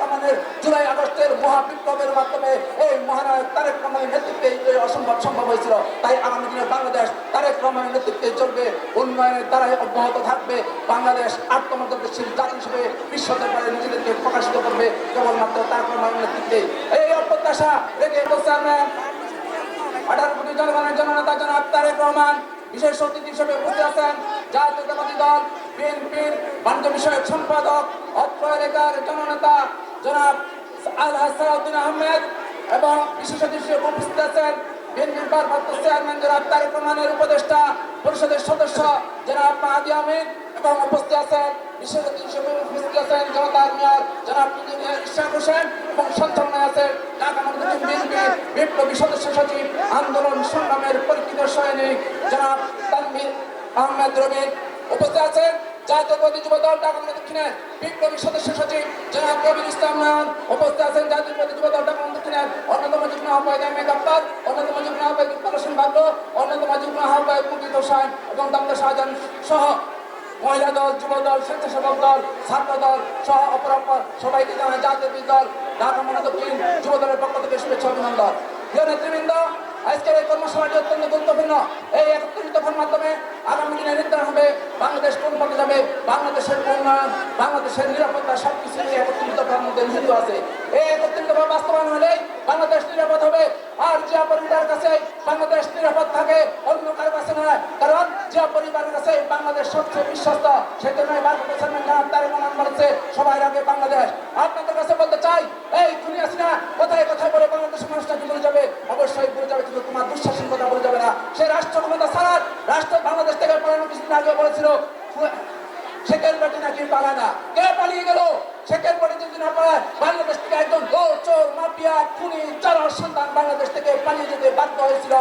রহমানের জুলাই আগস্টের তাই আগামী বাংলাদেশ তারেক রহমানের নেতৃত্বে উন্নয়নের দ্বারাই অব্যাহত থাকবে, বাংলাদেশ আত্মমর্যাদাশীল জাতি হিসেবে বিশ্ব দরবারে প্রকাশিত করবে, কেবলমাত্র তারেক নেতৃত্বে। এই অপ্রত্যাশা রেখে কোটি জনগণের জননেতা জনাব তারেক রহমান বিশেষ অতিথি হিসেবে উপস্থিত আছেন জাতীয়তাবাদী দল, বিএনপির বাণিজ্য বিষয়ক সম্পাদক অত্র এলাকার জননেতা জনাব আল হাসাউদ্দিন আহমেদ এবং বিশেষ অতিথি উপস্থিত আছেন বিএনপির ভারপ্রাপ্ত চেয়ারম্যান জনাব তারেক রহমানের উপদেষ্টা পরিষদের সদস্য জনাব মাহাদি আমিন এবং উপস্থিত আছেন বিশেষ অতিথি উপস্থিত আছেন জনতার মেয়র জনাব ইশাক হোসেন এবং সঞ্চালনায় আছেন বিপ্লবী সদস্য সচিব আন্দোলন সংগ্রামের পরিচিত সৈনিক জনাব তানভীর আহমেদ রবিন উপস্থিত আছেন জাতীয়বাদী যুব দল ঢাকা দক্ষিণের বিপ্লবী সদস্য সচিব কবির উপস্থিত আছেন অন্যতম যুগ্ম আহ্বায়ক অন্যতম সহ মহিলা দল, যুব দল, স্বেচ্ছাসেবক দল, ছাত্র দল সহ অপরাপর সবাইকে জানায় জাতীয় দল, ঢাকা মহানগর দক্ষিণ যুব দলের পক্ষ থেকে শুভেচ্ছা অভিনন্দন। প্রিয় নেতৃবৃন্দ, আজকের এই কর্মশালাটি অত্যন্ত গুরুত্বপূর্ণ। এই একত্রিত মাধ্যমে আগামী দিনে নির্ধারণ হবে বাংলাদেশ কোন পথে যাবে, বাংলাদেশের উন্নয়ন, বাংলাদেশের নিরাপত্তা, সবকিছু নিয়ে একত্রিত মধ্যে নিহিত আছে। এই একত্রিত বাস্তবায়ন হলে বাংলাদেশ নিরাপদ হবে। আর জিয়া পরিবারের কাছে বাংলাদেশ নিরাপদ থাকে, অন্য কারও কাছে নয়, কারণ জিয়া পরিবারের কাছে বাংলাদেশ সবচেয়ে বিশ্বস্ত চেয়ারম্যান জনাব বলেছে সবাই আগে বাংলাদেশ। আপনাদের কাছে বলতে চাই, এই দুনিয়া সিনা, কোথায় কোথায় বলে বাংলাদেশের মানুষটা কি বলে যাবে? অবশ্যই বলে যাবে, কিন্তু তোমার দুঃশাসন কথা বলে যাবে না। সে রাষ্ট্র ক্ষমতা ছাড়া রাষ্ট্র বাংলাদেশ থেকে পালানো কিছুদিন আগে বলেছিল, শেখের বাটি নাকি পালায় না। কে পালিয়ে গেল? শেখের বাটি যদি না পালায় বাংলাদেশ থেকে একজন গো চোর, মাফিয়া, খুনি চার সন্তান বাংলাদেশ থেকে পালিয়ে যেতে বাধ্য হয়েছিল।